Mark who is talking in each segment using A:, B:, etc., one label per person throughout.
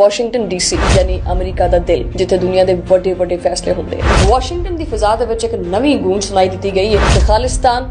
A: Washington DC ਯਾਨੀ America ਦਾ ਦਿਲ, ਜਿੱਥੇ ਦੁਨੀਆ ਦੇ ਵੱਡੇ ਵੱਡੇ ਫੈਸਲੇ ਹੁੰਦੇ ਆ। ਵਾਸ਼ਿੰਗਟਨ ਦੀ ਫਿਜ਼ਾ ਦੇ ਵਿੱਚ ਇੱਕ ਨਵੀਂ ਗੂੰਜ ਸੁਣਾਈ ਦਿੱਤੀ ਗਈ ਹੈ ਕਿ ਖਾਲਿਸਤਾਨ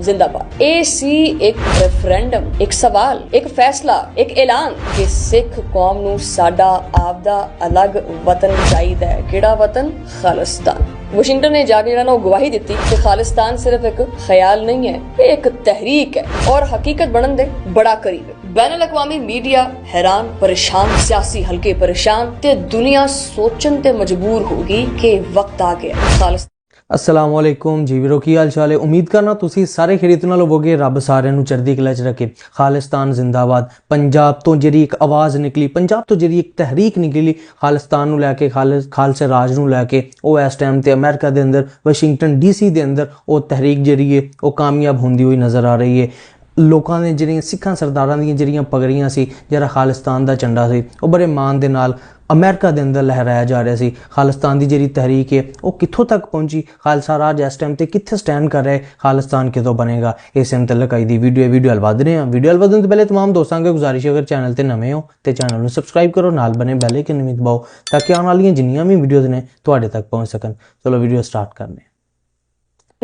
A: ਜ਼ਿੰਦਾਬਾਦ ਇਹ ਸੀ ਇੱਕ ਰੈਫਰੈਂਡਮ ਇੱਕ ਸਵਾਲ, ਇੱਕ ਫੈਸਲਾ, ਇੱਕ ਐਲਾਨ ਕਿ ਸਿੱਖ ਕੌਮ ਨੂੰ ਸਾਡਾ ਆਪਦਾ ਅਲੱਗ ਵਤਨ ਚਾਹੀਦਾ ਹੈ। ਕਿਹੜਾ ਵਤਨ? ਖਾਲਿਸਤਾਨ। ਵਾਸ਼ਿੰਗਟਨ ਨੇ ਜਾ ਕੇ ਜਿਹੜਾ ਨਾ ਉਹ ਗਵਾਹੀ ਦਿੱਤੀ ਕਿ ਖਾਲਿਸਤਾਨ ਸਿਰਫ ਇੱਕ ਖਿਆਲ ਨਹੀਂ ਹੈ, ਇਹ ਇੱਕ ਤਹਿਰੀਕ ਹੈ ਔਰ ਹਕੀਕਤ ਬਣਨ ਦੇ ਬੜਾ ਕਰੀਬ ਬੈਨ ਅਕਵਾਮੀ ਮੀਡੀਆ ਹੈਰਾਨ, ਪਰੇਸ਼ਾਨ, ਸਿਆਸੀ ਹਲਕੇ ਪਰੇਸ਼ਾਨ ਤੇ ਦੁਨੀਆ ਸੋਚਣ ਤੇ ਮਜਬੂਰ ਹੋ ਗਈ ਕਿ ਵਕਤ ਆ ਗਿਆ। ਖਾਲਿਸਤਾਨ
B: ਅਸਲਾਮ ਵਾਲੇਕੁਮ ਜੀ ਵੀਰੋ ਕੀ ਹਾਲ ਚਾਲ ਹੈ ਉਮੀਦ ਕਰਨਾ ਤੁਸੀਂ ਸਾਰੇ ਖਰੀਦ ਨਾਲ ਹੋਵੋਗੇ ਰੱਬ ਸਾਰਿਆਂ ਨੂੰ ਚੜ੍ਹਦੀ ਕਲਾ 'ਚ ਰੱਖੇ ਖਾਲਿਸਤਾਨ ਜ਼ਿੰਦਾਬਾਦ ਪੰਜਾਬ ਤੋਂ ਜਿਹੜੀ ਇੱਕ ਆਵਾਜ਼ ਨਿਕਲੀ ਪੰਜਾਬ ਤੋਂ ਜਿਹੜੀ ਇੱਕ ਤਹਿਰੀਕ ਨਿਕਲੀ ਖਾਲਿਸਤਾਨ ਨੂੰ ਲੈ ਕੇ ਖਾਲਿਸ ਖਾਲਸੇ ਰਾਜ ਨੂੰ ਲੈ ਕੇ ਉਹ ਇਸ ਟਾਈਮ ਤੇ ਅਮਰੀਕਾ ਦੇ ਅੰਦਰ ਵਾਸ਼ਿੰਗਟਨ ਡੀਸੀ ਦੇ ਅੰਦਰ ਉਹ ਤਹਿਰੀਕ ਜਿਹੜੀ ਹੈ ਉਹ ਕਾਮਯਾਬ ਹੁੰਦੀ ਹੋਈ ਨਜ਼ਰ ਆ ਰਹੀ ਹੈ ਲੋਕਾਂ ਦੇ ਜਿਹੜੀਆਂ ਸਿੱਖਾਂ ਸਰਦਾਰਾਂ ਦੀਆਂ ਜਿਹੜੀਆਂ ਪਗੜੀਆਂ ਸੀ ਜਿਹੜਾ ਖਾਲਿਸਤਾਨ ਦਾ ਝੰਡਾ ਸੀ ਉਹ ਬੜੇ ਮਾਣ ਦੇ ਨਾਲ ਅਮਰੀਕਾ ਦੇ ਅੰਦਰ ਲਹਿਰਾਇਆ ਜਾ ਰਿਹਾ ਸੀ ਖਾਲਿਸਤਾਨ ਦੀ ਜਿਹੜੀ ਤਹਿਰੀਕ ਹੈ ਉਹ ਕਿੱਥੋਂ ਤੱਕ ਪਹੁੰਚੀ ਖਾਲਸਾ ਰਾਜ ਇਸ ਟਾਈਮ ਤੇ ਕਿੱਥੇ ਸਟੈਂਡ ਕਰ ਰਿਹਾ ਹੈ ਖਾਲਿਸਤਾਨ ਕਿਦੋਂ ਬਣੇਗਾ ਇਸ ਮੁਤਲਕ ਆਈ ਦੀ ਵੀਡੀਓ ਵੀਡੀਓ ਹਲ ਵਧ ਰਹੇ ਹਾਂ ਵੀਡੀਓ ਹਲ ਵਧਣ ਤੋਂ ਪਹਿਲੇ तमाम ਦੋਸਤਾਂ ਨੂੰ ਗੁਜ਼ਾਰਿਸ਼ ਹੈ ਅਗਰ ਚੈਨਲ ਤੇ ਨਵੇਂ ਹੋ ਤੇ ਚੈਨਲ ਨੂੰ ਸਬਸਕ੍ਰਾਈਬ ਕਰੋ ਨਾਲ ਬਨੇ ਬੈਲ ਆਈਕਨ ਵੀ ਦਬਾਓ ਤਾਂ ਕਿ ਆਉਣ ਵਾਲੀਆਂ ਜਿੰਨੀਆਂ ਵੀ ਵੀਡੀਓਜ਼ ਨੇ ਤੁਹਾਡੇ ਤੱਕ ਪਹੁੰਚ ਸਕਣ ਚਲੋ ਵੀਡੀਓ ਸਟਾਰਟ ਕਰਨੇ ਹਾਂ।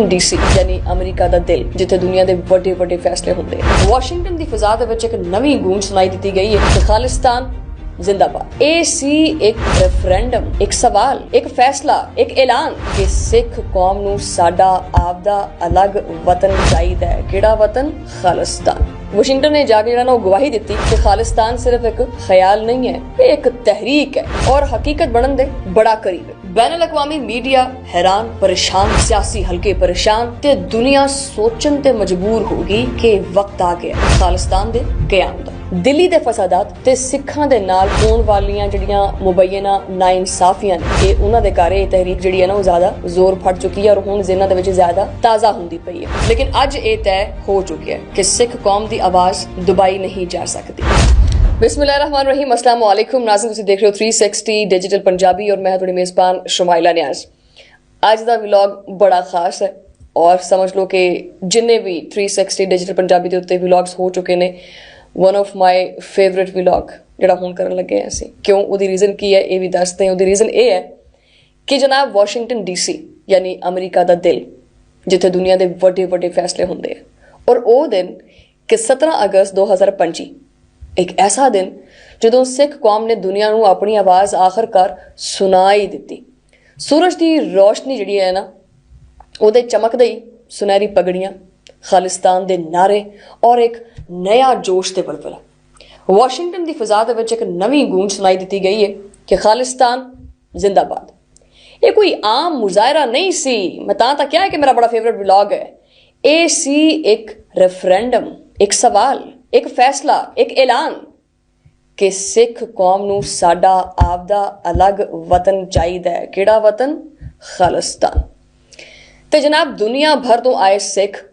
A: ਡੀਸੀ ਯਾਨੀ ਅਮਰੀਕਾ ਦਾ ਦਿਲ, ਜਿੱਥੇ ਦੁਨੀਆ ਦੇ ਵੱਡੇ ਵੱਡੇ ਫੈਸਲੇ ਹੁੰਦੇ ਆ। ਵਾਸ਼ਿੰਗਟਨ ਦੀ ਫਿਜ਼ਾ ਦੇ ਵਿੱਚ ਇੱਕ ਨਵੀਂ ਗੂੰਜ ਸੁਣਾਈ ਦਿੱਤੀ ਗਈ ਹੈ ਕਿ ਖਾਲਿਸਤਾਨ ਜ਼ਿੰਦਾਬਾਦ। ਇਹ ਸੀ ਇੱਕ ਰੈਫਰੈਂਡਮ ਇੱਕ ਸਵਾਲ, ਇੱਕ ਫੈਸਲਾ, ਇੱਕ ਐਲਾਨ ਕਿ ਸਿੱਖ ਕੌਮ ਨੂੰ ਸਾਡਾ ਆਪਦਾ ਅਲੱਗ ਵਤਨ ਚਾਹੀਦਾ ਹੈ। ਕਿਹੜਾ ਵਤਨ? ਖਾਲਿਸਤਾਨ। ਵਾਸ਼ਿੰਗਟਨ ਨੇ ਜਾ ਕੇ ਜਿਹੜਾ ਨਾ ਉਹ ਗਵਾਹੀ ਦਿੱਤੀ ਕਿ ਖਾਲਿਸਤਾਨ ਸਿਰਫ ਇੱਕ ਖਿਆਲ ਨਹੀਂ ਹੈ, ਇਹ ਇੱਕ ਤਹਿਰੀਕ ਹੈ ਔਰ ਹਕੀਕਤ ਬਣਨ ਦੇ ਬੜਾ ਕਰੀਬ ਹੈ। ਬੈਨ ਅਕਵਾਮੀ ਮੀਡੀਆ ਹੈਰਾਨ ਪਰੇਸ਼ਾਨ ਸਿਆਸੀ ਹਲਕੇ ਪਰੇਸ਼ਾਨ ਤੇ ਦੁਨੀਆ ਸੋਚਣ ਤੇ ਮਜਬੂਰ ਹੋ ਗਈ ਕਿ ਵਕਤ ਆ ਗਿਆ ਖਾਲਿਸਤਾਨ ਦੇ ਕਿਆਮ ਦਾ ਦਿੱਲੀ ਦੇ ਫਸਾਦਾਤ ਤੇ ਸਿੱਖਾਂ ਦੇ ਨਾਲ ਹੋਣ ਵਾਲੀਆਂ ਜਿਹੜੀਆਂ ਮੁਬੈਨਾ ਨਾਇਨਸਾਫੀਆਂ ਨੇ ਇਹ ਉਹਨਾਂ ਦੇ ਕਾਰੇ ਇਹ ਤਹਿਰੀਕ ਜਿਹੜੀ ਹੈ ਨਾ ਉਹ ਜ਼ਿਆਦਾ ਜ਼ੋਰ ਫੜ ਚੁੱਕੀ ਹੈ ਔਰ ਹੁਣ ਜ਼ਿਹਨਾਂ ਦੇ ਵਿੱਚ ਜ਼ਿਆਦਾ ਤਾਜ਼ਾ ਹੁੰਦੀ ਪਈ ਹੈ ਲੇਕਿਨ ਅੱਜ ਇਹ ਤੈਅ ਹੋ ਚੁੱਕਿਆ ਹੈ ਕਿ ਸਿੱਖ ਕੌਮ ਦੀ ਆਵਾਜ਼ ਦੁਬਈ ਨਹੀਂ ਜਾ ਸਕਦੀ ਬਿਸਮਿਲ੍ਲਾਹਿਰਰਹਿਮਾਨਿਰਰਹੀਮ ਅਸਲਾਮ ਵਾਲੇਕੁਮ ਨਾਜ਼ਰੀਨ ਤੁਸੀਂ ਦੇਖ ਰਹੇ ਹੋ 360 ਡਿਜੀਟਲ ਪੰਜਾਬੀ ਔਰ ਮੈਂ ਤੁਹਾਡੀ ਮੇਜ਼ਬਾਨ ਸ਼ਮਾਇਲਾ ਨਿਆਜ਼ ਅੱਜ ਦਾ ਵਲੌਗ ਬੜਾ ਖਾਸ ਹੈ ਔਰ ਸਮਝ ਲਓ ਕਿ ਜਿੰਨੇ ਵੀ 360 ਡਿਜੀਟਲ ਪੰਜਾਬੀ ਦੇ ਉੱਤੇ ਵਲੌਗਸ ਹੋ ਚੁੱਕੇ ਨੇ one of my favourite vlog ਜਿਹੜਾ ਹੁਣ ਕਰਨ ਲੱਗੇ ਹਾਂ ਅਸੀਂ ਕਿਉਂ ਉਹਦੀ ਰੀਜ਼ਨ ਕੀ ਹੈ ਇਹ ਵੀ ਦੱਸਦੇ ਹਾਂ ਉਹਦੀ ਰੀਜ਼ਨ ਇਹ ਹੈ ਕਿ ਜਨਾਬ ਵਾਸ਼ਿੰਗਟਨ ਡੀਸੀ ਯਾਨੀ ਅਮਰੀਕਾ ਦਾ ਦਿਲ ਜਿੱਥੇ ਦੁਨੀਆ ਦੇ ਵੱਡੇ ਵੱਡੇ ਫੈਸਲੇ ਹੁੰਦੇ ਆ ਔਰ ਉਹ ਦਿਨ ਕਿ 17 ਅਗਸਤ 2025 ਇੱਕ ਐਸਾ ਦਿਨ ਜਦੋਂ ਸਿੱਖ ਕੌਮ ਨੇ ਦੁਨੀਆ ਨੂੰ ਆਪਣੀ ਆਵਾਜ਼ ਆਖਰਕਾਰ ਸੁਣਾਈ ਦਿੱਤੀ। ਸੂਰਜ ਦੀ ਰੋਸ਼ਨੀ ਜਿਹੜੀ ਹੈ ਨਾ, ਉਹਦੇ ਚਮਕਦੇ ਹੀ ਸੁਨਹਿਰੀ ਪਗੜੀਆਂ, ਖਾਲਿਸਤਾਨ ਦੇ ਨਾਰੇ ਔਰ ਇੱਕ ਨਇਆ ਜੋਸ਼ ਤੇ ਬਲਬਲਾ। ਵਾਸ਼ਿੰਗਟਨ ਦੀ ਫਿਜ਼ਾ ਦੇ ਵਿੱਚ ਇੱਕ ਨਵੀਂ ਗੂੰਜ ਸੁਣਾਈ ਦਿੱਤੀ ਗਈ ਹੈ ਕਿ ਖਾਲਿਸਤਾਨ ਜ਼ਿੰਦਾਬਾਦ। ਇਹ ਕੋਈ ਆਮ ਮੁਜ਼ਾਹਰਾ ਨਹੀਂ ਸੀ। ਮੈਂ ਤਾਂ ਤਾਂ ਕਿਹਾ ਕਿ ਮੇਰਾ ਬੜਾ ਫੇਵਰਿਟ ਵਲੌਗ ਹੈ। ਇਹ ਸੀ ਇੱਕ ਰੈਫਰੈਂਡਮ ਇੱਕ ਸਵਾਲ। ਇੱਕ ਫੈਸਲਾ, ਇੱਕ ਐਲਾਨ ਕਿ ਸਿੱਖ ਕੌਮ ਨੂੰ ਸਾਡਾ ਆਪਦਾ ਅਲੱਗ ਵਤਨ ਚਾਹੀਦਾ ਹੈ। ਕਿਹੜਾ ਵਤਨ? ਖਾਲਿਸਤਾਨ। ਤੇ ਜਨਾਬ, ਦੁਨੀਆ ਭਰ ਤੋਂ ਆਏ ਸਿੱਖ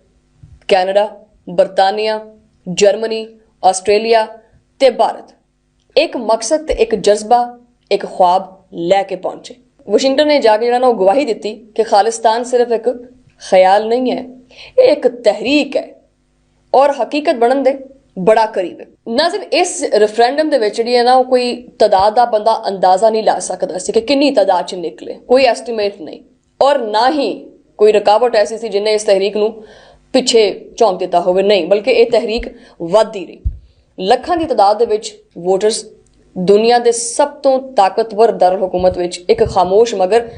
A: ਕੈਨੇਡਾ, ਬਰਤਾਨੀਆ, ਜਰਮਨੀ, ਆਸਟ੍ਰੇਲੀਆ ਤੇ ਭਾਰਤ ਇੱਕ ਮਕਸਦ ਤੇ ਇੱਕ ਜਜ਼ਬਾ, ਇੱਕ ਖੁਆਬ ਲੈ ਕੇ ਪਹੁੰਚੇ। ਵਾਸ਼ਿੰਗਟਨ ਨੇ ਜਾ ਕੇ ਜਿਹੜਾ ਨਾ ਉਹ ਗਵਾਹੀ ਦਿੱਤੀ ਕਿ ਖਾਲਿਸਤਾਨ ਸਿਰਫ ਇੱਕ ਖਿਆਲ ਨਹੀਂ ਹੈ, ਇਹ ਇੱਕ ਤਹਿਰੀਕ ਹੈ। ਔਰ ਹਕੀਕਤ ਬਣਨ ਦੇ ਬੜਾ ਕਰੀਬ ਹੈ। ਨਾਜ਼ਰ ਇਸ ਰੈਫਰੈਂਡਮ ਦੇ ਵਿੱਚ ਜਿਹੜੀ ਹੈ ਨਾ, ਉਹ ਕੋਈ ਤਦਾਦ ਦਾ ਬੰਦਾ ਅੰਦਾਜ਼ਾ ਨਹੀਂ ਲਾ ਸਕਦਾ ਸੀ ਕਿ ਕਿੰਨੀ ਤਦਾਦ ਚ ਨਿਕਲੇ। ਕੋਈ ਐਸਟੀਮੇਟ ਨਹੀਂ। ਔਰ ਨਾ ਹੀ ਕੋਈ ਰੁਕਾਵਟ ਐਸੀ ਸੀ ਜਿਨੇ ਇਸ ਤਹਿਰੀਕ ਨੂੰ ਪਿੱਛੇ ਝੋਂਕ ਦਿੱਤਾ ਹੋਵੇ। ਨਹੀਂ, ਬਲਕਿ ਇਹ ਤਹਿਰੀਕ ਵੱਧਦੀ ਰਹੀ। ਲੱਖਾਂ ਦੀ ਤਦਾਦ ਦੇ ਵਿੱਚ ਵੋਟਰਸ ਦੁਨੀਆ ਦੇ ਸਭ ਤੋਂ ਤਾਕਤਵਰ ਦਰ ਹਕੂਮਤ ਵਿੱਚ ਇੱਕ ਖਾਮੋਸ਼ ਮਗਰ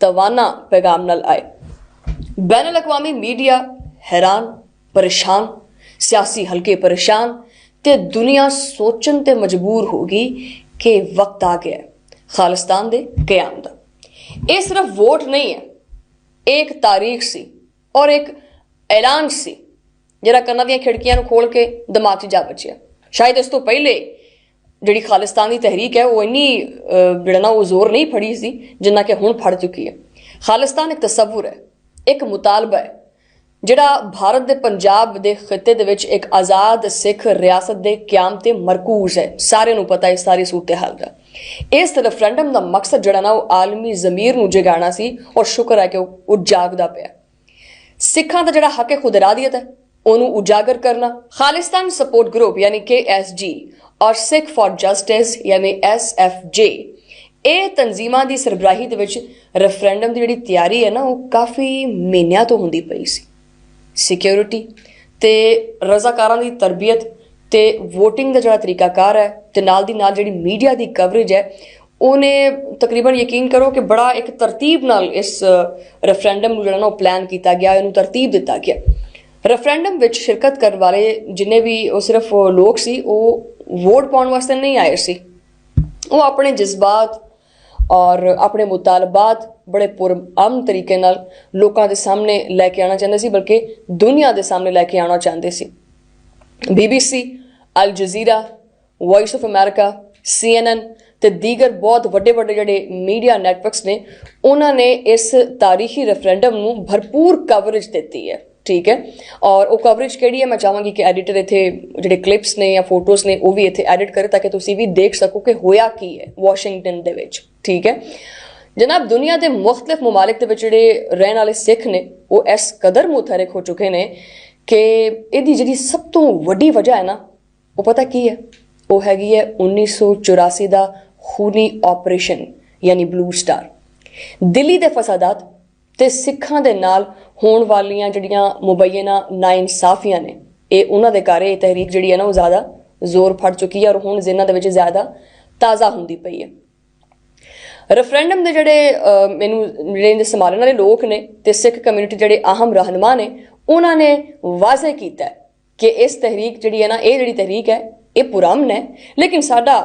A: ਤਵਾਨਾ ਪੈਗਾਮ ਨਾਲ ਆਏ। ਬੈਨ ਅਕਵਾਮੀ ਮੀਡੀਆ ਹੈਰਾਨ, ਪਰੇਸ਼ਾਨ ਸਿਆਸੀ ਹਲਕੇ ਪਰੇਸ਼ਾਨ ਤੇ ਦੁਨੀਆ ਸੋਚਣ ਤੇ ਮਜਬੂਰ ਹੋ ਗਈ ਕਿ ਵਕਤ ਆ ਗਿਆ ਖਾਲਿਸਤਾਨ ਦੇ ਕਿਆਮ ਦਾ। ਇਹ ਸਿਰਫ ਵੋਟ ਨਹੀਂ ਹੈ ਇਹ ਇੱਕ ਤਾਰੀਖ ਸੀ ਔਰ ਇੱਕ ਐਲਾਨ ਸੀ ਜਿਹੜਾ ਕੰਨਾਂ ਦੀਆਂ ਖਿੜਕੀਆਂ ਨੂੰ ਖੋਲ ਕੇ ਦਿਮਾਗ 'ਚ ਜਾ ਬਚਿਆ। ਸ਼ਾਇਦ ਇਸ ਤੋਂ ਪਹਿਲੇ ਜਿਹੜੀ ਖਾਲਿਸਤਾਨ ਦੀ ਤਹਿਰੀਕ ਹੈ ਉਹ ਇੰਨੀ ਅਹ, ਜਿਹੜਾ ਨਾ ਉਹ ਜ਼ੋਰ ਨਹੀਂ ਫੜੀ ਸੀ ਜਿੰਨਾ ਕਿ ਹੁਣ ਫੜ ਚੁੱਕੀ ਹੈ। ਖਾਲਿਸਤਾਨ ਇੱਕ ਤਸੱਵੁਰ ਹੈ ਇੱਕ ਮੁਤਾਲਬਾ ਹੈ ਜਿਹੜਾ ਭਾਰਤ ਦੇ ਪੰਜਾਬ ਦੇ ਖਿੱਤੇ ਦੇ ਵਿੱਚ ਇੱਕ ਆਜ਼ਾਦ ਸਿੱਖ ਰਿਆਸਤ ਦੇ ਕਿਆਮ ਤੇ ਮਰਕੂਜ਼ ਹੈ। ਸਾਰਿਆਂ ਨੂੰ ਪਤਾ ਹੈ, ਸਾਰੀ ਸੂਰਤ-ਹਾਲ ਦਾ। ਇਸ ਰੈਫਰੈਂਡਮ ਦਾ ਮਕਸਦ ਜਿਹੜਾ ਨਾ, ਉਹ ਆਲਮੀ ਜ਼ਮੀਰ ਨੂੰ ਜਗਾਉਣਾ ਸੀ ਔਰ ਸ਼ੁਕਰ ਹੈ ਕਿ ਉਹ ਉਹ ਜਾਗਦਾ ਪਿਆ। ਸਿੱਖਾਂ ਦਾ ਜਿਹੜਾ ਹੱਕ ਹੈ, ਖੁਦ ਹੈ। ਉਹਨੂੰ ਉਜਾਗਰ ਕਰਨਾ, ਖਾਲਿਸਤਾਨ ਸਪੋਰਟ ਗਰੁੱਪ ਯਾਨੀ ਕਿ ਐਸਜੀ ਔਰ ਸਿੱਖ ਫॉर ਜਸਟਿਸ ਯਾਨੀ ਐਸਐਫਜੇ ਇਹ ਤਨਜ਼ੀਮਾਂ ਦੀ ਸਰਬਰਾਹੀ ਦੇ ਵਿੱਚ ਰੈਫਰੈਂਡਮ ਦੀ ਜਿਹੜੀ ਤਿਆਰੀ ਹੈ ਨਾ, ਉਹ ਕਾਫੀ ਮਹੀਨਿਆਂ ਤੋਂ ਹੁੰਦੀ ਪਈ ਸੀ। ਸਿਕਿਉਰਿਟੀ ਤੇ ਰਜ਼ਾਕਾਰਾਂ ਦੀ ਤਰਬੀਅਤ ਤੇ VOTING ਦਾ ਜਿਹੜਾ ਤਰੀਕਾਕਾਰ ਹੈ ਤੇ ਨਾਲ ਦੀ ਨਾਲ ਜਿਹੜੀ ਮੀਡੀਆ ਦੀ ਕਵਰੇਜ ਹੈ, ਉਹਨੇ ਤਕਰੀਬਨ ਯਕੀਨ ਕਰੋ ਕਿ ਬੜਾ ਇੱਕ ਤਰਤੀਬ ਨਾਲ ਇਸ ਰੈਫਰੈਂਡਮ ਨੂੰ ਜਿਹੜਾ ਨਾ ਉਹ ਪਲਾਨ ਕੀਤਾ ਗਿਆ, ਇਹਨੂੰ ਤਰਤੀਬ ਦਿੱਤਾ ਗਿਆ। ਰੈਫਰੈਂਡਮ ਵਿੱਚ ਸ਼ਿਰਕਤ ਕਰਨ ਵਾਲੇ ਜਿੰਨੇ ਵੀ ਉਹ ਸਿਰਫ ਲੋਕ ਸੀ, ਉਹ ਵੋਟ ਪਾਉਣ ਵਾਸਤੇ ਨਹੀਂ ਆਏ ਸੀ। ਉਹ ਆਪਣੇ ਜਜ਼ਬਾਤ ਔਰ ਆਪਣੇ ਮੁਤਾਲਬਾਤ ਬੜੇ ਪੁਰਅਮਨ ਤਰੀਕੇ ਨਾਲ ਲੋਕਾਂ ਦੇ ਸਾਹਮਣੇ ਲੈ ਕੇ ਆਉਣਾ ਚਾਹੁੰਦੇ ਸੀ, ਬਲਕਿ ਦੁਨੀਆ ਦੇ ਸਾਹਮਣੇ ਲੈ ਕੇ ਆਉਣਾ ਚਾਹੁੰਦੇ ਸੀ। BBC Al Jazeera voice of America CNN ਤੇ ਦੀਗਰ ਬਹੁਤ ਵੱਡੇ ਵੱਡੇ ਜਿਹੜੇ ਮੀਡੀਆ ਨੈਟਵਰਕਸ ਨੇ, ਉਹਨਾਂ ਨੇ ਇਸ ਤਾਰੀਖੀ ਰੈਫਰੈਂਡਮ ਨੂੰ ਭਰਪੂਰ ਕਵਰੇਜ ਦਿੱਤੀ ਹੈ। ਠੀਕ ਹੈ? ਔਰ ਉਹ ਕਵਰੇਜ ਕਿਹੜੀ ਹੈ? ਮੈਂ ਚਾਹਾਂਗੀ ਕਿ ਐਡੀਟਰ ਇੱਥੇ ਜਿਹੜੇ ਕਲਿੱਪਸ ਨੇ ਜਾਂ ਫੋਟੋਜ਼ ਨੇ, ਉਹ ਵੀ ਇੱਥੇ ਐਡਿਟ ਕਰੇ ਤਾਂ ਕਿ ਤੁਸੀਂ ਵੀ ਦੇਖ ਸਕੋ ਕਿ ਹੋਇਆ ਕੀ ਹੈ ਵਾਸ਼ਿੰਗਟਨ ਦੇ ਵਿੱਚ। ਠੀਕ ਹੈ? ਜਨਾਬ, ਦੁਨੀਆ ਦੇ ਮੁxtਲਫ ਮਮਾਲਿਕ ਦੇ ਵਿੱਚ ਜਿਹੜੇ ਰਹਿਣ ਵਾਲੇ ਸਿੱਖ ਨੇ, ਉਹ ਇਸ ਕਦਰ ਮੁਤਹਰਕ ਹੋ ਚੁੱਕੇ ਨੇ ਕਿ ਇਹਦੀ ਜਿਹੜੀ ਸਭ ਤੋਂ ਵੱਡੀ ਵਜ੍ਹਾ ਹੈ ਨਾ, ਉਹ ਪਤਾ ਕੀ ਹੈ? ਉਹ ਹੈਗੀ ਹੈ 1984 ਦਾ ਖੂਨੀ ਆਪਰੇਸ਼ਨ ਯਾਨੀ ਬਲੂ ਸਟਾਰ ਦਿੱਲੀ ਦੇ ਫਸਾਦਾਤ ਤੇ ਸਿੱਖਾਂ ਦੇ ਨਾਲ ਹੋਣ ਵਾਲੀਆਂ ਜਿਹੜੀਆਂ ਮੁਬੈਨਾ ਨਾਇਨਸਾਫੀਆਂ ਨੇ, ਇਹ ਉਹਨਾਂ ਦੇ ਕਾਰੇ ਇਹ ਤਹਿਰੀਕ ਜਿਹੜੀ ਹੈ ਨਾ, ਉਹ ਜ਼ਿਆਦਾ ਜ਼ੋਰ ਫੜ ਚੁੱਕੀ ਹੈ ਔਰ ਹੁਣ ਜ਼ਿੰਨਾ ਦੇ ਵਿੱਚ ਜ਼ਿਆਦਾ ਤਾਜ਼ਾ ਹੁੰਦੀ ਪਈ ਹੈ। ਰੈਫਰੈਂਡਮ ਦੇ ਜਿਹੜੇ ਮੈਨੂੰ ਜਿਹੜੇ ਇਹਦੇ ਸੰਭਾਲਣ ਵਾਲੇ ਲੋਕ ਨੇ ਤੇ ਸਿੱਖ ਕਮਿਊਨਿਟੀ ਜਿਹੜੇ ਅਹਿਮ ਰਹਿਨੁਮਾ ਨੇ, ਉਹਨਾਂ ਨੇ ਵਾਜ਼ਿਹ ਕੀਤਾ ਕਿ ਇਸ ਤਹਿਰੀਕ ਜਿਹੜੀ ਹੈ ਨਾ, ਇਹ ਜਿਹੜੀ ਤਹਿਰੀਕ ਹੈ, ਇਹ ਪੁਰਅਮਨ ਹੈ। ਲੇਕਿਨ ਸਾਡਾ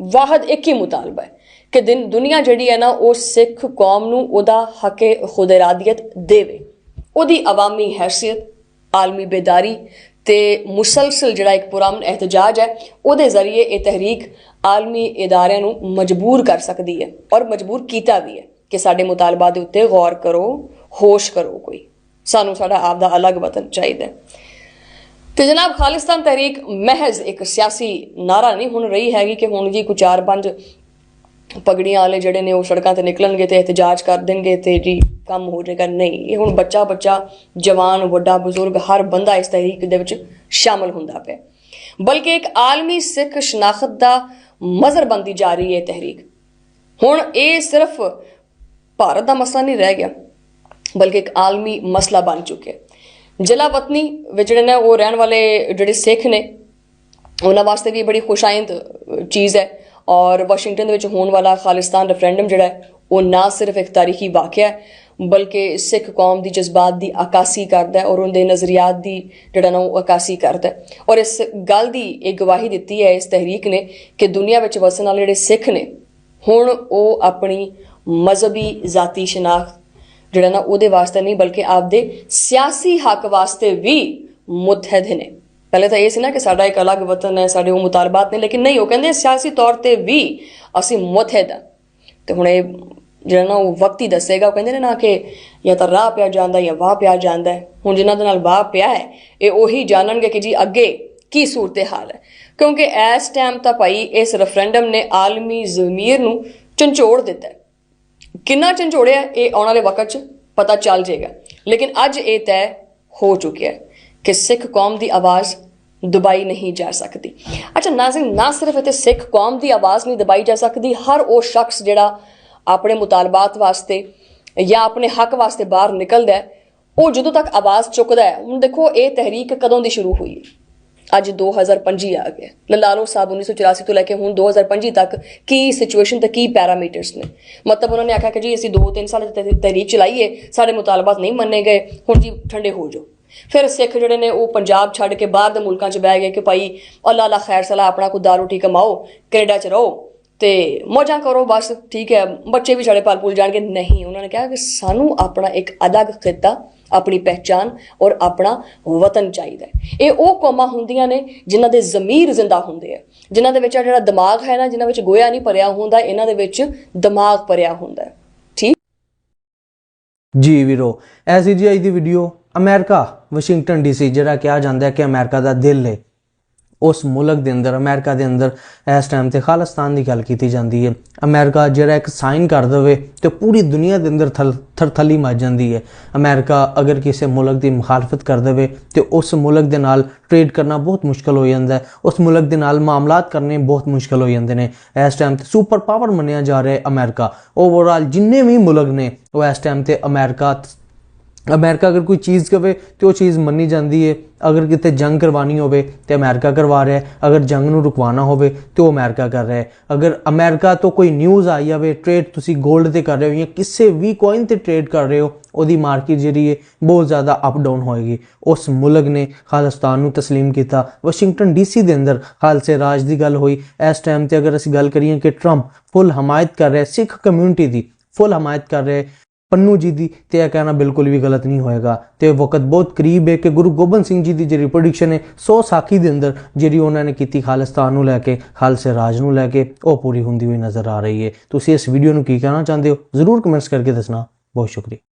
A: ਵਾਹਦ ਇੱਕ ਹੀ ਮੁਤਾਲਬਾ ਹੈ ਕਿ ਦਿਨ, ਦੁਨੀਆ ਜਿਹੜੀ ਹੈ ਨਾ, ਉਹ ਸਿੱਖ ਕੌਮ ਨੂੰ ਉਹਦਾ ਹੱਕੇ ਖੁਦਰਾਦੀਅਤ ਦੇਵੇ। ਉਹਦੀ ਆਵਾਮੀ ਹੈਸੀਅਤ, ਆਲਮੀ ਬੇਦਾਰੀ ਤੇ ਮੁਸਲਸਲ ਜਿਹੜਾ ਇੱਕ ਪੁਰਾਮਨ ਇhtਜਾਜ ਹੈ, ਉਹਦੇ ਜ਼ਰੀਏ ਇਹ ਤਹਿਰੀਕ ਆਲਮੀ ਇਦਾਰਿਆਂ ਨੂੰ ਮਜਬੂਰ ਕਰ ਸਕਦੀ ਹੈ ਔਰ ਮਜਬੂਰ ਕੀਤਾ ਵੀ ਹੈ ਕਿ ਸਾਡੇ ਮੁਤਾਲਬਾ ਦੇ ਉੱਤੇ ਗੌਰ ਕਰੋ, ਹੋਸ਼ ਕਰੋ ਕੋਈ। ਸਾਨੂੰ ਸਾਡਾ ਆਪ ਦਾ ਅਲੱਗ ਵਤਨ ਚਾਹੀਦਾ ਹੈ। ਤੇ ਜਨਾਬ ਖਾਲਿਸਤਾਨ ਤਹਿਰੀਕ ਮਹਿਜ਼ ਇੱਕ ਸਿਆਸੀ ਨਾਰਾ ਨਹੀਂ ਹੁਣ ਰਹੀ ਹੈਗੀ ਕਿ ਹੁਣ ਜੀ ਕੁ ਚਾਰ ਪੰਜ ਪਗੜੀਆਂ ਵਾਲੇ ਜਿਹੜੇ ਨੇ ਉਹ ਸੜਕਾਂ ਤੇ ਨਿਕਲਣਗੇ ਤੇ ਇhtਜਾਜ ਕਰ ਦੇਣਗੇ ਤੇ ਜੀ ਕੰਮ ਹੋ ਜਾਏਗਾ। ਨਹੀਂ, ਇਹ ਹੁਣ ਬੱਚਾ ਬੱਚਾ ਜਵਾਨ, ਵੱਡਾ, ਬਜ਼ੁਰਗ, ਹਰ ਬੰਦਾ ਇਸ ਤਹਿਰੀਕ ਦੇ ਵਿੱਚ ਸ਼ਾਮਲ ਹੁੰਦਾ ਪਿਆ। ਬਲਕਿ ਇੱਕ ਆਲਮੀ ਸਿੱਖ ਸ਼ਨਾਖਤ ਦਾ ਮਜ਼ਰ ਬੰਦੀ ਜਾ ਰਹੀ ਹੈ ਤਹਿਰੀਕ। ਹੁਣ ਇਹ ਸਿਰਫ ਭਾਰਤ ਦਾ ਮਸਲਾ ਨਹੀਂ ਰਹਿ ਗਿਆ, ਬਲਕਿ ਇੱਕ ਆਲਮੀ ਮਸਲਾ ਬਣ ਚੁੱਕਿਆ ਜ਼ਿਲ੍ਹਾ ਵਤਨੀ ਵਿੱਚ ਜਿਹੜੇ ਨੇ, ਉਹ ਰਹਿਣ ਵਾਲੇ ਜਿਹੜੇ ਸਿੱਖ ਨੇ, ਉਹਨਾਂ ਵਾਸਤੇ ਵੀ ਇਹ ਬੜੀ ਖੁਸ਼ਾਇੰਦ ਚੀਜ਼ ਹੈ। ਔਰ ਵਾਸ਼ਿੰਗਟਨ ਦੇ ਵਿੱਚ ਹੋਣ ਵਾਲਾ ਖਾਲਿਸਤਾਨ ਰੈਫਰੈਂਡਮ ਜਿਹੜਾ ਹੈ ਉਹ ਨਾ ਸਿਰਫ ਇੱਕ ਤਾਰੀਖੀ ਵਾਕਿਆ ਹੈ, ਬਲਕਿ ਸਿੱਖ ਕੌਮ ਦੀ ਜਜ਼ਬਾਤ ਦੀ ਆਕਾਸੀ ਕਰਦਾ ਹੈ ਔਰ ਉਹਦੇ ਨਜ਼ਰੀਆਤ ਦੀ ਜਿਹੜਾ ਨਾ ਉਹ ਆਕਾਸੀ ਕਰਦਾ ਹੈ। ਔਰ ਇਸ ਗੱਲ ਦੀ ਇਹ ਗਵਾਹੀ ਦਿੱਤੀ ਹੈ, ਇਸ ਤਹਿਰੀਕ ਨੇ ਕਿ ਦੁਨੀਆ ਵਿੱਚ ਵਸਣ ਵਾਲੇ ਜਿਹੜੇ ਸਿੱਖ ਨੇ, ਹੁਣ ਉਹ ਆਪਣੀ ਮਜ਼ਹਬੀ ਜ਼ਾਤੀ ਸ਼ਨਾਖਤ ਜਿਹੜਾ ਨਾ ਉਹਦੇ ਵਾਸਤੇ ਨਹੀਂ, ਬਲਕਿ ਆਪਦੇ ਸਿਆਸੀ ਹੱਕ ਵਾਸਤੇ ਵੀ ਮੁਤਹਿਦ ਨੇ। ਪਹਿਲੇ ਤਾਂ ਇਹ ਸੀ ਨਾ ਕਿ ਸਾਡਾ ਇੱਕ ਅਲੱਗ ਵਤਨ ਹੈ, ਸਾਡੇ ਉਹ ਮੁਤਾਲਬਾਤ ਨੇ, ਲੇਕਿਨ ਨਹੀਂ, ਉਹ ਕਹਿੰਦੇ ਸਿਆਸੀ ਤੌਰ ਤੇ ਵੀ ਅਸੀਂ ਮੁਤਹਿਦ ਹਾਂ। ਤੇ ਹੁਣ ਇਹ ਜਿਹੜਾ ਨਾ ਉਹ ਵਕਤ ਹੀ ਦੱਸੇਗਾ, ਉਹ ਕਹਿੰਦੇ ਨੇ ਨਾ ਕਿ ਜਾਂ ਤਾਂ ਰਾਹ ਪਿਆ ਜਾਂਦਾ ਜਾਂ ਵਾਹ ਪਿਆ ਜਾਂਦਾ ਹੁਣ ਜਿਨ੍ਹਾਂ ਦੇ ਨਾਲ ਵਾਹ ਪਿਆ ਹੈ, ਇਹ ਉਹੀ ਜਾਣਨਗੇ ਕਿ ਜੀ ਅੱਗੇ ਕੀ ਸੂਰਤ ਹਾਲ ਹੈ। ਕਿਉਂਕਿ ਇਸ ਟਾਈਮ ਤਾਂ ਭਾਈ ਇਸ ਰੈਫਰੈਂਡਮ ਨੇ ਆਲਮੀ ਜ਼ਮੀਰ ਨੂੰ ਝੰਜੋੜ ਦਿੱਤਾ ਕਿੰਨਾ ਝੰਜੋੜਿਆ ਇਹ ਆਉਣ ਵਾਲੇ ਵਕਤ 'ਚ ਪਤਾ ਚੱਲ ਜਾਏਗਾ। ਲੇਕਿਨ ਅੱਜ ਇਹ ਤੈਅ ਹੋ ਚੁੱਕਿਆ ਹੈ ਕਿ ਸਿੱਖ ਕੌਮ ਦੀ ਆਵਾਜ਼ ਦਬਾਈ ਨਹੀਂ ਜਾ ਸਕਦੀ। ਅੱਛਾ ਨਾਜ਼ਰੀਨ ਨਾ ਸਿਰਫ ਇੱਥੇ ਸਿੱਖ ਕੌਮ ਦੀ ਆਵਾਜ਼ ਨਹੀਂ ਦਬਾਈ ਜਾ ਸਕਦੀ, ਹਰ ਉਹ ਸ਼ਖਸ ਜਿਹੜਾ ਆਪਣੇ ਮੁਤਾਲਬਾਤ ਵਾਸਤੇ ਜਾਂ ਆਪਣੇ ਹੱਕ ਵਾਸਤੇ ਬਾਹਰ ਨਿਕਲਦਾ ਹੈ, ਉਹ ਜਦੋਂ ਤੱਕ ਆਵਾਜ਼ ਚੁੱਕਦਾ ਹੈ, ਹੁਣ ਦੇਖੋ ਇਹ ਤਹਿਰੀਕ ਕਦੋਂ ਦੀ ਸ਼ੁਰੂ ਹੋਈ ਹੈ? ਅੱਜ 2025 ਆ ਗਿਆ। ਲਲਾਲੋ ਸਾਹਿਬ 1984 ਤੋਂ ਲੈ ਕੇ ਹੁਣ 2025 ਤੱਕ ਕੀ ਸਿਚੁਏਸ਼ਨ ਤੇ ਕੀ ਪੈਰਾਮੀਟਰਸ ਨੇ? ਮਤਲਬ ਉਹਨਾਂ ਨੇ ਆਖਿਆ ਕਿ ਜੀ ਅਸੀਂ 2-3 ਸਾਲ ਤਹਿਰੀਕ ਚਲਾਈਏ ਸਾਡੇ ਮੁਤਾਲਬਾਤ ਨਹੀਂ ਮੰਨੇ ਗਏ, ਹੁਣ ਜੀ ਠੰਡੇ ਹੋ ਜਾਓ। ਫਿਰ ਸਿੱਖ ਜਿਹੜੇ ਨੇ ਉਹ ਪੰਜਾਬ ਛੱਡ ਕੇ ਬਾਹਰ ਦੇ ਮੁਲਕਾਂ 'ਚ ਬਹਿ ਗਏ ਕਿ ਭਾਈ ਅੱਲਾ ਅੱਲਾ ਖੈਰ ਸਲਾ ਆਪਣਾ ਕੋਈ ਦਾਰੂ ਰੋਟੀ ਕਮਾਓ, ਕੈਨੇਡਾ 'ਚ ਰਹੋ ਤੇ ਮੌਜਾਂ ਕਰੋ ਬਸ, ਠੀਕ ਹੈ, ਬੱਚੇ ਵੀ ਸਾਡੇ ਪਲ ਪੂਲ ਜਾਣਗੇ। ਨਹੀਂ, ਉਹਨਾਂ ਨੇ ਕਿਹਾ ਕਿ ਸਾਨੂੰ ਆਪਣਾ ਇੱਕ ਅਲੱਗ ਖਿੱਤਾ, ਆਪਣੀ ਪਹਿਚਾਨ ਔਰ ਆਪਣਾ ਵਤਨ ਚਾਹੀਦਾ ਇਹ ਉਹ ਕੌਮਾਂ ਹੁੰਦੀਆਂ ਨੇ ਜਿਨ੍ਹਾਂ ਦੇ ਜ਼ਮੀਰ ਜ਼ਿੰਦਾ ਹੁੰਦੇ ਆ, ਜਿਨ੍ਹਾਂ ਦੇ ਵਿੱਚ ਜਿਹੜਾ ਦਿਮਾਗ ਹੈ ਨਾ, ਜਿਨ੍ਹਾਂ ਵਿੱਚ ਗੋਇਆ ਨਹੀਂ ਭਰਿਆ ਹੁੰਦਾ, ਇਹਨਾਂ ਦੇ ਵਿੱਚ ਦਿਮਾਗ ਭਰਿਆ ਹੁੰਦਾ ਠੀਕ?
B: ਜੀ ਵੀਰੋ ਐਸੀ ਜੀ ਅੱਜ ਦੀ ਵੀਡੀਓ ਅਮਰੀਕਾ, ਵਾਸ਼ਿੰਗਟਨ ਡੀਸੀ ਜਿਹੜਾ ਕਿਹਾ ਜਾਂਦਾ ਹੈ ਕਿ ਅਮਰੀਕਾ ਦਾ ਦਿਲ ਹੈ ਉਸ ਮੁਲਕ ਦੇ ਅੰਦਰ, ਅਮਰੀਕਾ ਦੇ ਅੰਦਰ ਇਸ ਟਾਈਮ ਤੇ ਖਾਲਿਸਤਾਨ ਦੀ ਗੱਲ ਕੀਤੀ ਜਾਂਦੀ ਹੈ ਅਮਰੀਕਾ ਜਿਹੜਾ ਇੱਕ ਸਾਈਨ ਕਰ ਦੇਵੇ ਤੇ ਪੂਰੀ ਦੁਨੀਆ ਦੇ ਅੰਦਰ ਥਲ, ਥਰਥਲੀ ਮਚ ਜਾਂਦੀ ਹੈ ਅਮਰੀਕਾ ਅਗਰ ਕਿਸੇ ਮੁਲਕ ਦੀ ਮੁਖਾਲਫਤ ਕਰ ਦੇਵੇ ਤੇ ਉਸ ਮੁਲਕ ਦੇ ਨਾਲ ਟ੍ਰੇਡ ਕਰਨਾ ਬਹੁਤ ਮੁਸ਼ਕਲ ਹੋ ਜਾਂਦਾ ਹੈ। ਉਸ ਮੁਲਕ ਦੇ ਨਾਲ ਮਾਮਲਾਤ ਕਰਨੇ ਬਹੁਤ ਮੁਸ਼ਕਲ ਹੋ ਜਾਂਦੇ ਨੇ। ਇਸ ਟਾਈਮ ਤੇ ਸੁਪਰ ਪਾਵਰ ਮੰਨਿਆ ਜਾ ਰਿਹਾ ਹੈ ਅਮਰੀਕਾ। ਓਵਰਆਲ ਜਿੰਨੇ ਵੀ ਮੁਲਕ ਨੇ, ਉਹ ਇਸ ਟਾਈਮ ਤੇ ਅਮਰੀਕਾ ਅਮਰੀਕਾ ਅਗਰ ਕੋਈ ਚੀਜ਼ ਕਵੇ ਤੇ ਉਹ ਚੀਜ਼ ਮੰਨੀ ਜਾਂਦੀ ਹੈ ਅਗਰ ਕਿਤੇ ਜੰਗ ਕਰਵਾਣੀ ਹੋਵੇ ਤੇ ਅਮਰੀਕਾ ਕਰਵਾ ਰਿਹਾ ਹੈ। ਅਗਰ ਜੰਗ ਨੂੰ ਰੁਕਵਾਣਾ ਹੋਵੇ ਤੇ ਉਹ ਅਮਰੀਕਾ ਕਰ ਰਿਹਾ ਹੈ। ਅਗਰ ਅਮਰੀਕਾ ਤੋਂ ਕੋਈ ਨਿਊਜ਼ ਆਈ ਜਾਵੇ ਟ੍ਰੇਡ ਤੁਸੀਂ 골ਡ ਤੇ ਕਰ ਰਹੇ ਹੋ ਜਾਂ ਕਿਸੇ ਵੀ ਕੋਇਨ ਤੇ ਟ੍ਰੇਡ ਕਰ ਰਹੇ ਹੋ, ਉਹਦੀ ਮਾਰਕੀਟ ਜਿਹੜੀ ਹੈ ਬਹੁਤ ਜ਼ਿਆਦਾ ਅਪ ਡਾਊਨ ਹੋਏਗੀ। ਉਸ ਮੁਲਕ ਨੇ ਖਾਲਿਸਤਾਨ ਨੂੰ تسلیم ਕੀਤਾ। ਵਾਸ਼ਿੰਗਟਨ ਡੀਸੀ ਦੇ ਅੰਦਰ ਖਾਲਸੇ ਰਾਜ ਦੀ ਗੱਲ ਹੋਈ। ਇਸ ਟਾਈਮ ਤੇ ਅਗਰ ਅਸੀਂ ਗੱਲ ਕਰੀਏ ਕਿ ਟਰੰਪ ਫੁੱਲ ਹਮਾਇਤ ਕਰ ਰਿਹਾ ਸਿੱਖ ਕਮਿਊਨਿਟੀ ਦੀ ਫੁੱਲ ਹਮਾਇਤ ਕਰ ਰਿਹਾ ਪੰਨੂ ਜੀ ਦੀ ਤੇ ਇਹ ਕਹਿਣਾ ਬਿਲਕੁਲ ਵੀ ਗਲਤ ਨਹੀਂ ਹੋਏਗਾ। ਤੇ ਵਕਤ ਬਹੁਤ ਕਰੀਬ ਹੈ ਕਿ ਗੁਰੂ ਗੋਬਿੰਦ ਸਿੰਘ ਜੀ ਦੀ ਜਿਹੜੀ ਪ੍ਰੈਡਿਕਸ਼ਨ ਹੈ 100 ਸਾਖੀ ਦੇ ਅੰਦਰ ਜਿਹੜੀ ਉਹਨਾਂ ਨੇ ਕੀਤੀ ਖਾਲਿਸਤਾਨ ਨੂੰ ਲੈ ਕੇ, ਖਾਲਸੇ ਰਾਜ ਨੂੰ ਲੈ ਕੇ, ਉਹ ਪੂਰੀ ਹੁੰਦੀ ਹੋਈ ਨਜ਼ਰ ਆ ਰਹੀ ਹੈ। ਤੁਸੀਂ ਇਸ ਵੀਡੀਓ ਨੂੰ ਕੀ ਕਹਿਣਾ ਚਾਹੁੰਦੇ ਹੋ? ਜ਼ਰੂਰ ਕਮੈਂਟਸ ਕਰਕੇ ਦੱਸਣਾ। ਬਹੁਤ ਸ਼ੁਕਰੀਆ।